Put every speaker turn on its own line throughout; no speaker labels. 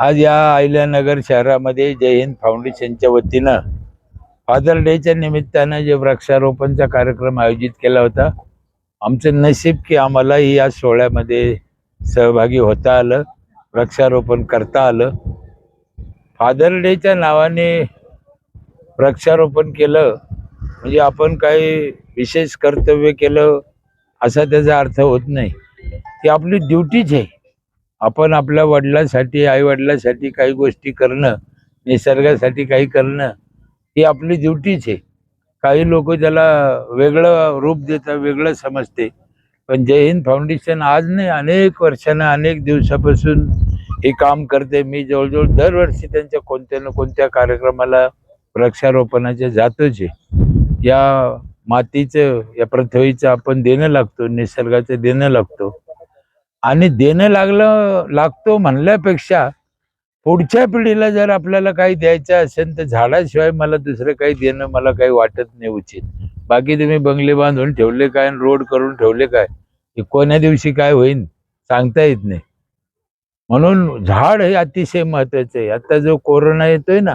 आज या अहिल्यानगर शहरामध्ये जय हिंद फाउंडेशनच्या वतीनं फादर डेच्या निमित्तानं जे वृक्षारोपणचा कार्यक्रम आयोजित केला होता आमचं नशीब की आम्हालाही या सोहळ्यामध्ये सहभागी होता आलं वृक्षारोपण करता आलं. फादर डेच्या नावाने वृक्षारोपण केलं म्हणजे आपण काही विशेष कर्तव्य केलं असा त्याचा अर्थ होत नाही. ती आपली ड्युटीच आहे. आपण आपल्या वडिलांसाठी आई वडिलांसाठी काही गोष्टी करणं निसर्गासाठी काही करणं ही आपली ड्युटीच आहे. काही लोक त्याला वेगळं रूप देतात वेगळं समजते. पण जय हिंद फाउंडेशन आज नाही अनेक वर्षानं अनेक दिवसापासून हे काम करते मी जवळजवळ दरवर्षी त्यांच्या कोणत्या ना कोणत्या कार्यक्रमाला वृक्षारोपणाचे जातोच आहे. या मातीचं या पृथ्वीचं आपण देणं लागतो निसर्गाचं देणं लागतो. आणि देणं लागलं लागतो म्हणल्यापेक्षा पुढच्या पिढीला जर आपल्याला काही द्यायचं असेल तर झाडाशिवाय मला दुसरं काही देणं मला काही वाटत नाही उचित. बाकी तुम्ही बंगले बांधून ठेवले काय आणि रोड करून ठेवले काय? हे कोण्या दिवशी काय होईल सांगता येत नाही. म्हणून झाड हे अतिशय महत्वाचं आहे. आता जो कोरोना येतोय ना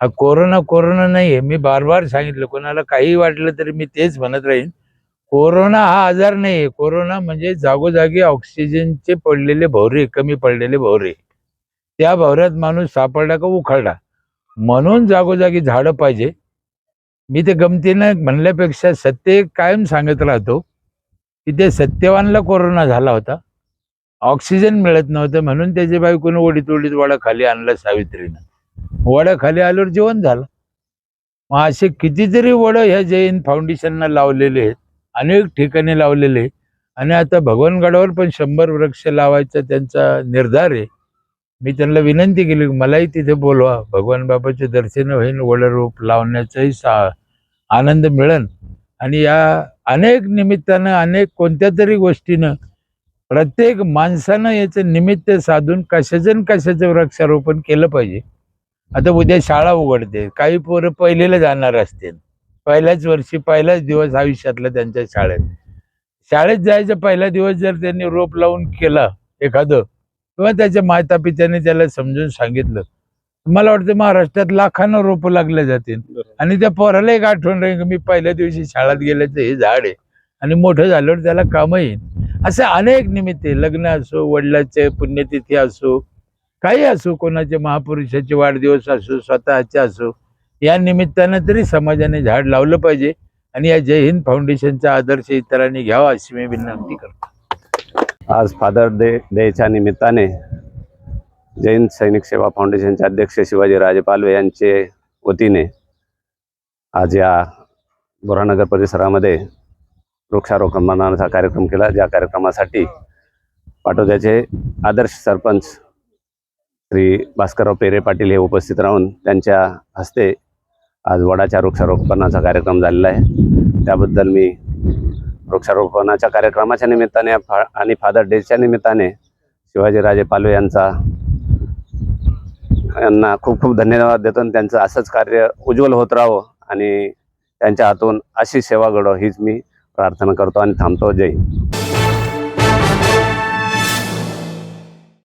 हा कोरोना कोरोना नाही आहे मी बार बार सांगितलं. कोणाला काही वाटलं तरी मी तेच म्हणत राहीन. कोरोना हा आजार नाही. कोरोना म्हणजे जागोजागी ऑक्सिजनचे पडलेले भवरे कमी पडलेले भवरे त्या भवऱ्यात माणूस सापडला का उखळला म्हणून जागोजागी झाडं पाहिजे. मी ते गमतीनं म्हणल्यापेक्षा सत्य कायम सांगत राहतो की ते सत्यवानला कोरोना झाला होता. ऑक्सिजन मिळत नव्हतं म्हणून त्याच्या बायकोनं ओढीत ओढीत वाडा खाली आणला सावित्रीनं. वडा खाली आल्यावर जेवण झालं. मग असे कितीतरी वडं ह्या जैन फाउंडेशनला लावलेले आहेत. अनेक ठिकाणी लावलेले आणि आता भगवानगडावर पण शंभर वृक्ष लावायचा त्यांचा निर्धार आहे. मी त्यांना विनंती केली की मलाही तिथे बोलवा. भगवान बाबाचे दर्शन होईल वडरूप लावण्याचाही सा आनंद मिळन आणि या अनेक निमित्तानं अनेक कोणत्या तरी गोष्टीनं प्रत्येक माणसानं याचं निमित्त साधून कशाचं कशाचं वृक्षारोपण केलं पाहिजे. आता उद्या शाळा उघडते काही पोरं पहिलेला जाणार असतील. पहिल्याच वर्षी पहिलाच दिवस आयुष्यातला त्यांच्या शाळेत. शाळेत जायचा पहिला दिवस जर त्यांनी रोप लावून केला एखादं किंवा त्याच्या माता पित्याने त्याला समजून सांगितलं मला वाटतं महाराष्ट्रात लाखानं रोपं लागले जातील. आणि त्या पोराला एक आठवण राहील की मी पहिल्या दिवशी शाळेत गेल्याचं हे झाड आहे. आणि मोठं झाल्यावर त्याला कामं येईल. असे अनेक निमित्त. लग्न असो वडिलाचे पुण्यतिथी असो काही असो कोणाचे महापुरुषाचे वाढदिवस असो स्वतःचे असो या निमित्तानं तरी समाजाने झाड लावलं पाहिजे आणि या जय हिंद फाउंडेशनचा आदर्श इतरांनी घ्यावा अशी मी विनंती करतो.
आज फादर डे डेच्या निमित्ताने जैन सैनिक सेवा फाउंडेशनचे अध्यक्ष शिवाजी राजे पालवे यांचे वतीने आज या बोरानगर परिसरामध्ये वृक्षारोपण वृक्षारोपणाचा कार्यक्रम केला. ज्या कार्यक्रमासाठी पाटोद्याचे आदर्श सरपंच श्री भास्करराव पेरे पाटील हे उपस्थित राहून त्यांच्या हस्ते आज वडाच्या वृक्षारोपणाचा कार्यक्रम झालेला आहे. त्याबद्दल मी वृक्षारोपणाच्या कार्यक्रमाच्या निमित्ताने फा आणि फादर डेच्या निमित्ताने शिवाजीराजे पालवे यांचा यांना खूप खूप धन्यवाद देतो आणि त्यांचं असंच कार्य उज्ज्वल होत राहावं आणि त्यांच्या हातून अशी सेवा घडो हीच मी प्रार्थना करतो आणि थांबतो. जय